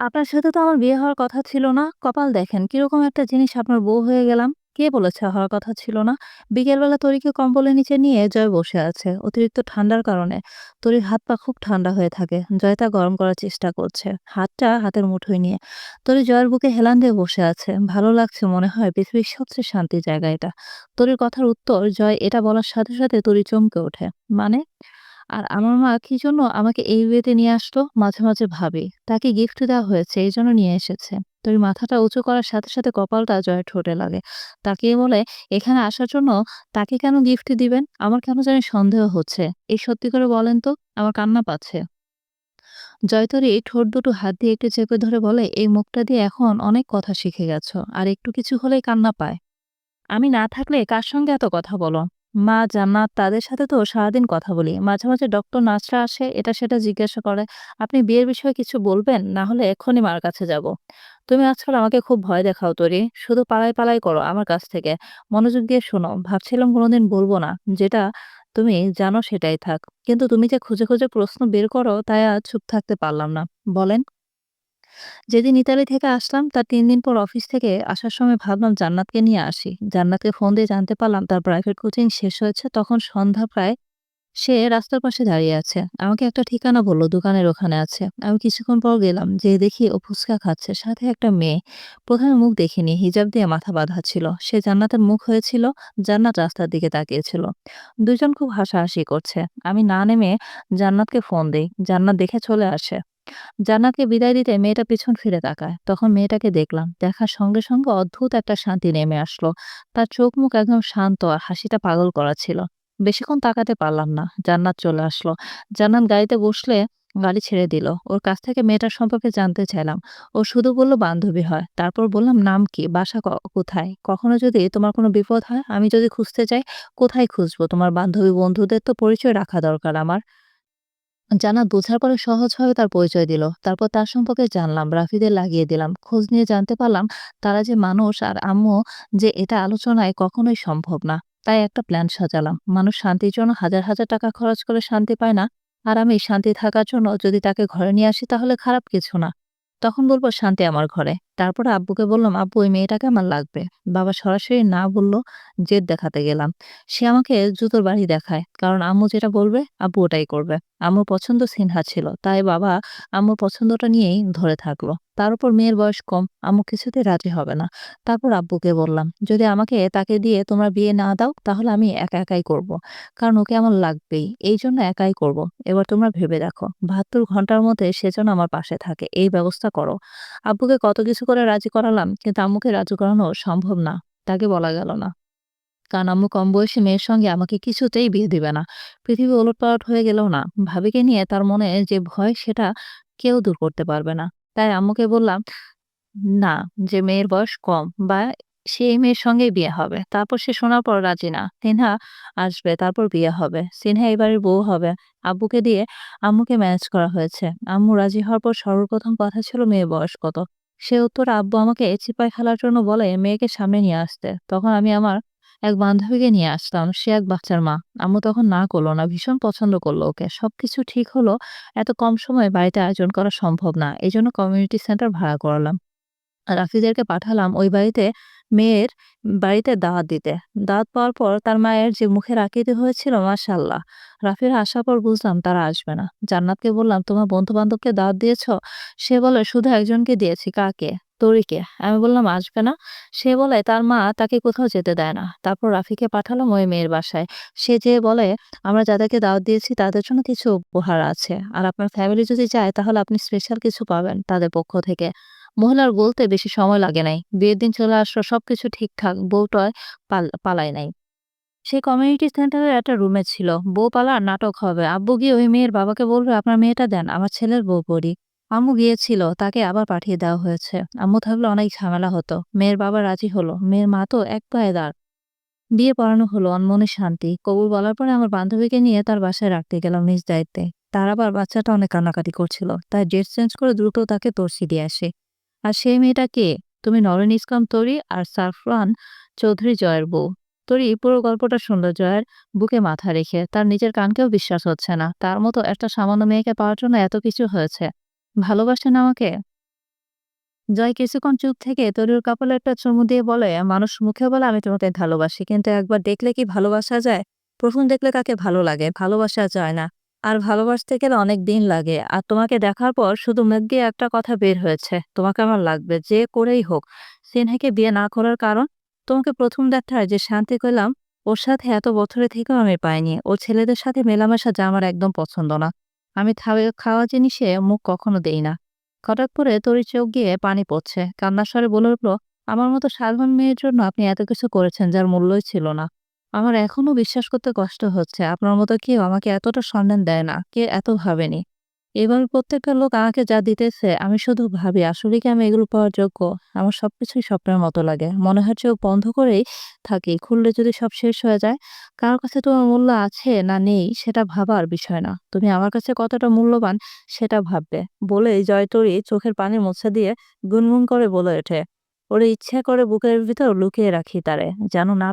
আপনার সাথে তো আমার বিয়ে হওয়ার কথা ছিল না। কপাল দেখেন কীরকম একটা জিনিস আপনার বউ হয়ে গেলাম। কে বলেছে হওয়ার কথা ছিল না? বিকেলবেলা তরিকে কম্বলের নিচে নিয়ে জয় বসে আছে। অতিরিক্ত ঠান্ডার কারণে তরির হাত পা খুব ঠান্ডা হয়ে থাকে। জয় তা গরম করার চেষ্টা করছে। হাতটা হাতের মুঠোয় নিয়ে। তরি জয়ের বুকে হেলান দিয়ে বসে আছে। ভালো লাগছে মনে হয় পৃথিবীর সবচেয়ে শান্তির জায়গা এটা। তরির কথার উত্তর জয় এটা বলার সাথে, সাথে তরি চমকে ওঠে। মানে? আর আমার মা কি জন্য আমাকে এই বিয়েতে নিয়ে আসলো মাঝে, মাঝে ভাবি। তাকে গিফট দেওয়া হয়েছে এই জন্য নিয়ে এসেছে। তরি মাথাটা উঁচু করার সাথে, সাথে কপালটা জয়ের ঠোঁটে লাগে। তাকে বলে, "এখানে আসার জন্য তাকে কেন গিফট দিবেন? আমার কেন জানি সন্দেহ হচ্ছে। এই সত্যি করে বলেন তো?" আমার কান্না পাচ্ছে। জয়তরী ঠোঁট দুটো হাত দিয়ে একটু চেপে ধরে বলে, "এই মুখটা দিয়ে এখন অনেক কথা শিখে গেছো। আর একটু কিছু হলেই কান্না পায়। আমি না থাকলে কার সঙ্গে এত কথা বলো? মা, জান্নাত তাদের সাথে তো সারাদিন কথা বলি। মাঝে, মাঝে ডক্টর নার্সরা আসে এটা সেটা জিজ্ঞাসা করে। আপনি বিয়ের বিষয়ে কিছু বলবেন? না হলে এক্ষুনি মার কাছে যাব। তুমি আজকাল আমাকে খুব ভয় দেখাও তরি। শুধু পালাই, পালাই করো আমার কাছ থেকে। মনোযোগ দিয়ে শোনো। ভাবছিলাম কোনোদিন বলব না। যেটা তুমি জানো সেটাই থাক। কিন্তু তুমি যে খুঁজে, খুঁজে প্রশ্ন বের করো তাই আর চুপ থাকতে পারলাম না। বলেন। যেদিন ইতালি থেকে আসলাম, তার ৩ দিন পর অফিস থেকে আসার সময় ভাবলাম জান্নাতকে নিয়ে আসি। জান্নাতকে ফোন দিয়ে জানতে পারলাম তার প্রাইভেট কোচিং শেষ হয়েছে। তখন সন্ধ্যা প্রায়। সে রাস্তার পাশে দাঁড়িয়ে আছে। আমাকে একটা ঠিকানা বলল, দোকানের ওখানে আছে। আমি কিছুক্ষণ পর গেলাম। যে দেখি ও ফুচকা খাচ্ছে। সাথে একটা মেয়ে। প্রথমে মুখ দেখিনি। হিজাব দিয়ে মাথা বাঁধা ছিল। সে জান্নাতের মুখ হয়েছিল। জান্নাত রাস্তার দিকে তাকিয়েছিল। দুজন খুব হাসাহাসি করছে। আমি না নেমে জান্নাতকে ফোন দিই জান্নাত দেখে চলে আসে। জান্নাতকে বিদায় দিতে মেয়েটা পিছন ফিরে তাকায়। তখন মেয়েটাকে দেখলাম। দেখার সঙ্গে, সঙ্গে অদ্ভুত একটা শান্তি নেমে আসলো। তার চোখ মুখ একদম শান্ত আর হাসিটা পাগল করা ছিল। বেশিক্ষণ তাকাতে পারলাম না। জান্নাত চলে আসলো। জান্নাত গাড়িতে বসলে গাড়ি ছেড়ে দিল। ওর কাছ থেকে মেয়েটার সম্পর্কে জানতে চাইলাম। ও শুধু বলল বান্ধবী হয়। তারপর বললাম নাম কি? বাসা কোথায়? কখনো যদি তোমার কোনো বিপদ হয়, আমি যদি খুঁজতে চাই কোথায় খুঁজবো? তোমার বান্ধবী বন্ধুদের তো পরিচয় রাখা দরকার আমার। জান্নাত বোঝার পরে সহজভাবে তার পরিচয় দিল। তারপর তার সম্পর্কে জানলাম, রাফিদের লাগিয়ে দিলাম। খোঁজ নিয়ে জানতে পারলাম তারা যে মানুষ আর আম্মু যে এটা আলোচনায় কখনোই সম্ভব না। তাই একটা প্ল্যান সাজালাম। মানুষ শান্তির জন্য হাজার, হাজার টাকা খরচ করে শান্তি পায় না। আর আমি শান্তি থাকার জন্য যদি তাকে ঘরে নিয়ে আসি তাহলে খারাপ কিছু না। তখন বলব শান্তি আমার ঘরে। তারপরে আব্বুকে বললাম, "আব্বু ওই মেয়েটাকে আমার লাগবে।" বাবা সরাসরি না বলল, জেদ দেখাতে গেলাম। সে আমাকে জুতোর বাড়ি দেখায়। কারণ আম্মু যেটা বলবে আব্বু ওটাই করবে। আম্মুর পছন্দ সিনহা ছিল। তাই বাবা আম্মুর পছন্দটা নিয়েই ধরে থাকল। তার উপর মেয়ের বয়স কম। আম্মু কিছুতে রাজি হবে না। তারপর আব্বুকে বললাম, "যদি আমাকে তাকে দিয়ে তোমরা বিয়ে না দাও তাহলে আমি একা একাই করব। কারণ ওকে আমার লাগবেই। এই জন্য একাই করব। এবার তোমরা ভেবে দেখো। ৭২ ঘণ্টার মধ্যে সে যেন আমার পাশে থাকে। এই ব্যবস্থা করো।" আব্বুকে কত কিছু করে রাজি করালাম কিন্তু আম্মুকে রাজি করানো সম্ভব না। তাকে বলা গেল না। কারণ আম্মু কম বয়সী মেয়ের সঙ্গে আমাকে কিছুতেই বিয়ে দিবে না। পৃথিবী ওলটপালট হয়ে গেলেও না। ভাবিকে নিয়ে তার মনে যে ভয় সেটা কেউ দূর করতে পারবে না। তাই আম্মুকে বললাম, না যে মেয়ের বয়স কম বা সে এই মেয়ের সঙ্গেই বিয়ে হবে। তারপর সে শোনার পর রাজি না। সিনহা আসবে তারপর বিয়ে হবে। সিনহা এই বাড়ির বউ হবে। আব্বুকে দিয়ে আম্মুকে ম্যানেজ করা হয়েছে। আম্মু রাজি হওয়ার পর সর্বপ্রথম কথা ছিল মেয়ের বয়স কত? সে উত্তর, আব্বু আমাকে চিপায় খেলার জন্য বলে মেয়েকে সামনে নিয়ে আসতে। তখন আমি আমার এক বান্ধবীকে নিয়ে আসতাম সে এক বাচ্চার মা। আম্মু তখন না করল না। ভীষণ পছন্দ করল ওকে। সবকিছু ঠিক হলো। এত কম সময়ে বাড়িতে আয়োজন করা সম্ভব না। এই জন্য কমিউনিটি সেন্টার ভাড়া করালাম। রাফিদেরকে পাঠালাম ওই বাড়িতে মেয়ের বাড়িতে দাওয়াত দিতে। দাওয়াত পাওয়ার পর তার মায়ের যে মুখের আকৃতি হয়েছিল মাশাআল্লাহ! রাফির আসার পর বুঝলাম তারা আসবে না। জান্নাতকে বললাম, "তোমার বন্ধু-বান্ধবকে দাওয়াত দিয়েছ?" সে বলে, "শুধু একজনকে দিয়েছি।" "কাকে?" "তরিকে।" আমি বললাম, "আসবে না?" সে বলে, "তার মা তাকে কোথাও যেতে দেয় না।" তারপর রাফিকে পাঠালাম ওই মেয়ের বাসায়। সে যে বলে, "আমরা যাদেরকে দাওয়াত দিয়েছি তাদের জন্য কিছু উপহার আছে। আর আপনার ফ্যামিলি যদি যায় তাহলে আপনি স্পেশাল কিছু পাবেন তাদের পক্ষ থেকে।" মহিলার গলতে বেশি সময় লাগে নাই। বিয়ের দিন চলে আসলো সবকিছু ঠিকঠাক। বউটায় পালায় নাই। সে কমিউনিটি সেন্টারের একটা রুমে ছিল। বউ পালার নাটক হবে। আব্বু গিয়ে ওই মেয়ের বাবাকে বলবে, "আপনার মেয়েটা দেন, আমার ছেলের বউ পড়ি।" আম্মু গিয়েছিল, তাকে আবার পাঠিয়ে দেওয়া হয়েছে। আম্মু থাকলে অনেক ঝামেলা হতো। মেয়ের বাবা রাজি হলো। মেয়ের মা তো এক পায়ে দাঁড়। বিয়ে পড়ানো হলো, অনমনে শান্তি। কবুল বলার পরে আমার বান্ধবীকে নিয়ে তার বাসায় রাখতে গেলাম নিজ দায়িত্বে। তার আবার বাচ্চাটা অনেক কান্নাকাটি করছিল। তাই ড্রেস চেঞ্জ করে দ্রুত তাকে তরছি দিয়ে আসি। আর সেই মেয়েটা কে? তুমি নরেন ইসলাম তরি আর সাফরান চৌধুরী জয়ের বউ। তরি পুরো গল্পটা শুনল জয়ের বুকে মাথা রেখে। তার নিজের কানকেও বিশ্বাস হচ্ছে না। তার মতো একটা সামান্য মেয়েকে পাওয়ার জন্য এত কিছু হয়েছে। ভালোবাসেন আমাকে? জয় কিছুক্ষণ চুপ থেকে তরুর কপালে একটা চুমু দিয়ে বলে, মানুষ মুখে বলে আমি তোমাকে ভালোবাসি, কিন্তু একবার দেখলে কি ভালোবাসা যায় প্রথম দেখলে কাকে ভালো লাগে ভালোবাসা যায় না আর ভালোবাসতে গেলে অনেক দিন লাগে। আর তোমাকে দেখার পর শুধু মুখ দিয়ে একটা কথা বের হয়েছে, তোমাকে আমার লাগবে, যে করেই হোক। সিনহাকে বিয়ে না করার কারণ? তোমাকে প্রথম দেখায় যে শান্তি পেলাম, ওর সাথে এত বছরে থেকেও আমি পাইনি। ও ছেলেদের সাথে মেলামেশা যা আমার একদম পছন্দ না। আমি খাওয়া জিনিসে মুখ কখনো দেই না। হঠাৎ করে তরি চোখ গিয়ে পানি পড়ছে। কান্নার স্বরে বলে উঠল, আমার মতো সাধারণ মেয়ের জন্য আপনি এত কিছু করেছেন যার মূল্যই ছিল না। আমার এখনও বিশ্বাস করতে কষ্ট হচ্ছে। আপনার মতো কেউ আমাকে এতটা সম্মান দেয় না কে এত ভাবেনি। এবার প্রত্যেকটা লোক আমাকে যা দিতেছে, আমি শুধু ভাবি, আসলে কি আমি এগুলো পাওয়ার যোগ্য? আমার সবকিছুই স্বপ্নের মতো লাগে। মনে হয় চোখ বন্ধ করেই থাকি, খুললে যদি সব শেষ হয়ে যায় কারোর কাছে তোমার মূল্য আছে না নেই, সেটা ভাবার বিষয় না। তুমি আমার কাছে কতটা মূল্যবান, সেটা ভাববে। বলেই জয়তরী চোখের পানি মুছে দিয়ে গুনগুন করে বলে ওঠে। ওরে ইচ্ছে করে বুকের ভিতর লুকিয়ে রাখি তারে, যেন না